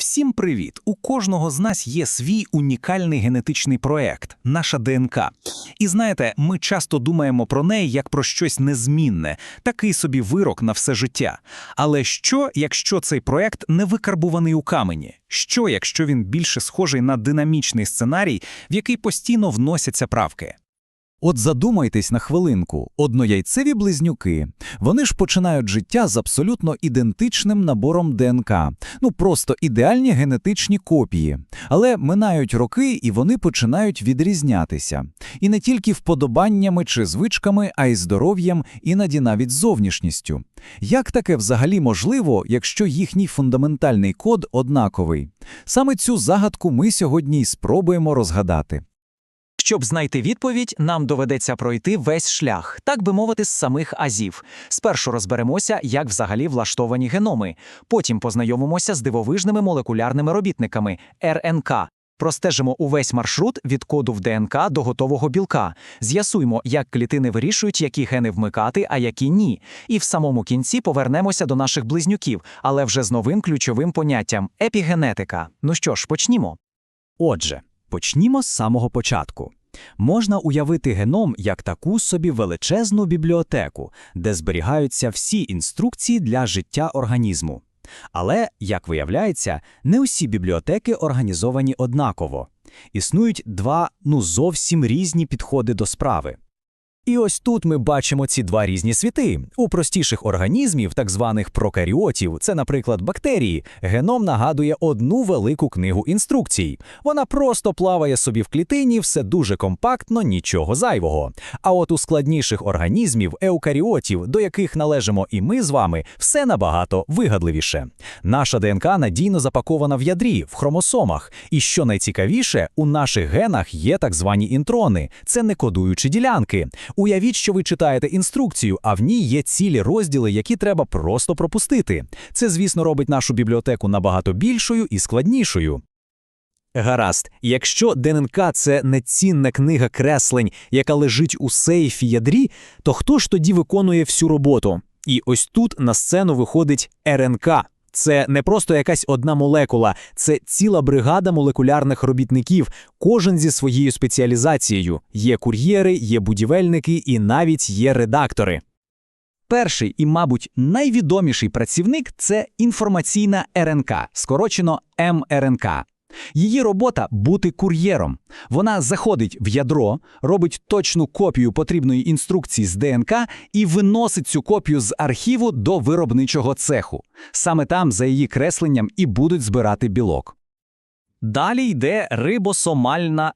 Всім привіт! У кожного з нас є свій унікальний генетичний проект, наша ДНК. І знаєте, ми часто думаємо про неї як про щось незмінне, такий собі вирок на все життя. Але що, якщо цей проект не викарбуваний у камені? Що, якщо він більше схожий на динамічний сценарій, в який постійно вносяться правки? От задумайтесь на хвилинку, однояйцеві близнюки. Вони ж починають життя з абсолютно ідентичним набором ДНК, ну просто ідеальні генетичні копії. Але минають роки, і вони починають відрізнятися. І не тільки вподобаннями чи звичками, а й здоров'ям, іноді навіть зовнішністю. Як таке взагалі можливо, якщо їхній фундаментальний код однаковий? Саме цю загадку ми сьогодні й спробуємо розгадати. Щоб знайти відповідь, нам доведеться пройти весь шлях, так би мовити, з самих азів. Спершу розберемося, як взагалі влаштовані геноми, потім познайомимося з дивовижними молекулярними робітниками РНК. Простежимо увесь маршрут від коду в ДНК до готового білка, з'ясуємо, як клітини вирішують, які гени вмикати, а які ні. І в самому кінці повернемося до наших близнюків, але вже з новим ключовим поняттям епігенетика. Ну що ж, почнімо. Отже, почнімо з самого початку. Можна уявити геном як таку собі величезну бібліотеку, де зберігаються всі інструкції для життя організму. Але, як виявляється, не усі бібліотеки організовані однаково. Існують два ну зовсім різні підходи до справи. І ось тут ми бачимо ці два різні світи. У простіших організмів, так званих прокаріотів, це, наприклад, бактерії, геном нагадує одну велику книгу інструкцій. Вона просто плаває собі в клітині, все дуже компактно, нічого зайвого. А от у складніших організмів, еукаріотів, до яких належимо і ми з вами, все набагато вигадливіше. Наша ДНК надійно запакована в ядрі, в хромосомах. І що найцікавіше, у наших генах є так звані інтрони, це не кодуючі ділянки. Уявіть, що ви читаєте інструкцію, а в ній є цілі розділи, які треба просто пропустити. Це, звісно, робить нашу бібліотеку набагато більшою і складнішою. Гаразд, якщо ДНК це нецінна книга креслень, яка лежить у сейфі ядрі, то хто ж тоді виконує всю роботу? І ось тут на сцену виходить РНК. Це не просто якась одна молекула, це ціла бригада молекулярних робітників, кожен зі своєю спеціалізацією. Є кур'єри, є будівельники і навіть є редактори. Перший і, мабуть, найвідоміший працівник це інформаційна РНК, скорочено МРНК. Її робота бути кур'єром. Вона заходить в ядро, робить точну копію потрібної інструкції з ДНК і виносить цю копію з архіву до виробничого цеху. Саме там, за її кресленням, і будуть збирати білок. Далі йде рибосомальна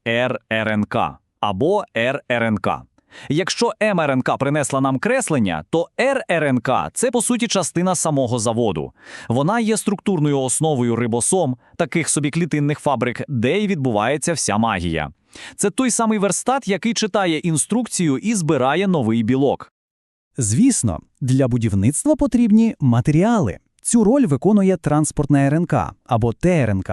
РРНК або РРНК. Якщо мРНК принесла нам креслення, то РРНК це по суті частина самого заводу. Вона є структурною основою рибосом, таких собі клітинних фабрик, де й відбувається вся магія. Це той самий верстат, який читає інструкцію і збирає новий білок. Звісно, для будівництва потрібні матеріали. Цю роль виконує транспортна РНК або ТРНК.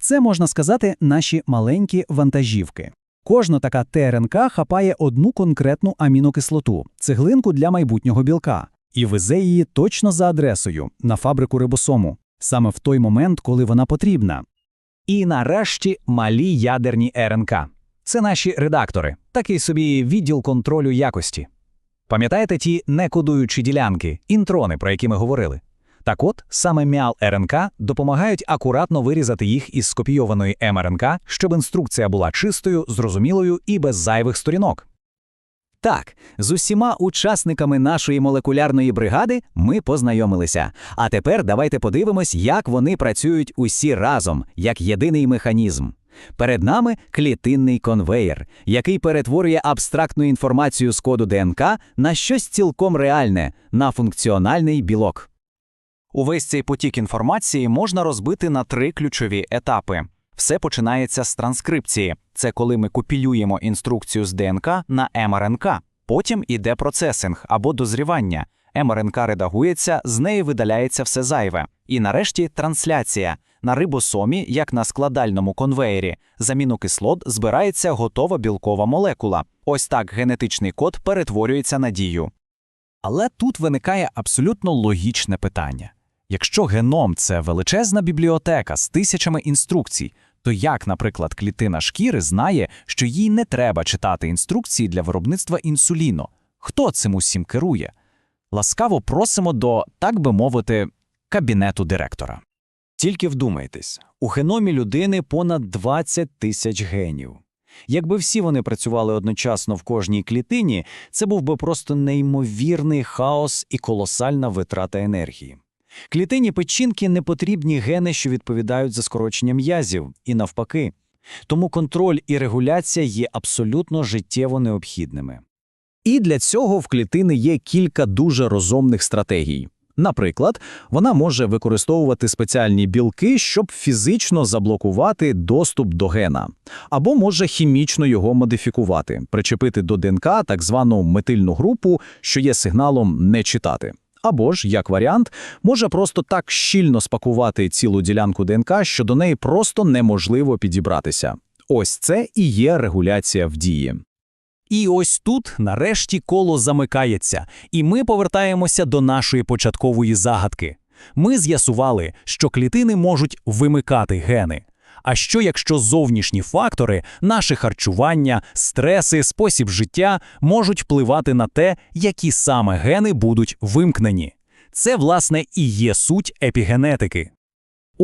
Це можна сказати наші маленькі вантажівки. Кожна така ТРНК хапає одну конкретну амінокислоту, цеглинку для майбутнього білка, і везе її точно за адресою на фабрику рибосому, саме в той момент, коли вона потрібна. І нарешті малі ядерні РНК. Це наші редактори, такий собі відділ контролю якості. Пам'ятаєте ті некодуючі ділянки, інтрони, про які ми говорили? Так от, саме міал РНК допомагають акуратно вирізати їх із скопійованої МРНК, щоб інструкція була чистою, зрозумілою і без зайвих сторінок. Так, з усіма учасниками нашої молекулярної бригади ми познайомилися. А тепер давайте подивимось, як вони працюють усі разом, як єдиний механізм. Перед нами клітинний конвеєр, який перетворює абстрактну інформацію з коду ДНК на щось цілком реальне, на функціональний білок. Увесь цей потік інформації можна розбити на три ключові етапи. Все починається з транскрипції. Це коли ми копіюємо інструкцію з ДНК на МРНК. Потім іде процесинг або дозрівання. МРНК редагується, з неї видаляється все зайве. І нарешті трансляція. На рибосомі, як на складальному конвеєрі, заміну кислот збирається готова білкова молекула. Ось так генетичний код перетворюється на дію. Але тут виникає абсолютно логічне питання. Якщо геном це величезна бібліотека з тисячами інструкцій, то як, наприклад, клітина шкіри знає, що їй не треба читати інструкції для виробництва інсуліну? Хто цим усім керує? Ласкаво просимо до, так би мовити, кабінету директора. Тільки вдумайтесь, у геномі людини понад 20 тисяч генів. Якби всі вони працювали одночасно в кожній клітині, це був би просто неймовірний хаос і колосальна витрата енергії. Клітині печінки не потрібні гени, що відповідають за скорочення м'язів, і навпаки. Тому контроль і регуляція є абсолютно життєво необхідними. І для цього в клітини є кілька дуже розумних стратегій. Наприклад, вона може використовувати спеціальні білки, щоб фізично заблокувати доступ до гена, або може хімічно його модифікувати, причепити до ДНК так звану метильну групу, що є сигналом не читати. Або ж, як варіант, може просто так щільно спакувати цілу ділянку ДНК, що до неї просто неможливо підібратися. Ось це і є регуляція в дії. І ось тут, нарешті, коло замикається, і ми повертаємося до нашої початкової загадки. Ми з'ясували, що клітини можуть вимикати гени. А що якщо зовнішні фактори, наше харчування, стреси, спосіб життя можуть впливати на те, які саме гени будуть вимкнені? Це, власне, і є суть епігенетики.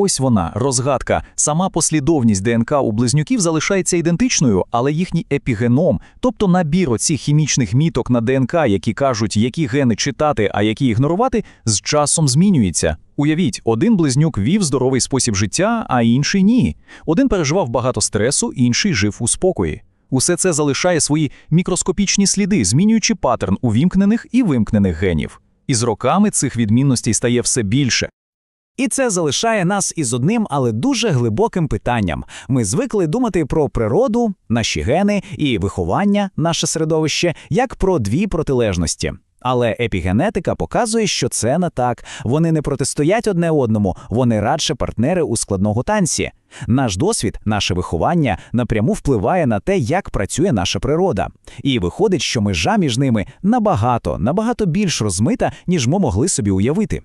Ось вона, розгадка. Сама послідовність ДНК у близнюків залишається ідентичною, але їхній епігеном, тобто набір оцих хімічних міток на ДНК, які кажуть, які гени читати, а які ігнорувати, з часом змінюється. Уявіть, один близнюк вів здоровий спосіб життя, а інший ні. Один переживав багато стресу, інший жив у спокої. Усе це залишає свої мікроскопічні сліди, змінюючи паттерн увімкнених і вимкнених генів. І з роками цих відмінностей стає все більше. І це залишає нас із одним, але дуже глибоким питанням. Ми звикли думати про природу, наші гени і виховання, наше середовище, як про дві протилежності. Але епігенетика показує, що це не так. Вони не протистоять одне одному, вони радше партнери у складному танці. Наш досвід, наше виховання напряму впливає на те, як працює наша природа. І виходить, що межа між ними набагато, набагато більш розмита, ніж ми могли собі уявити.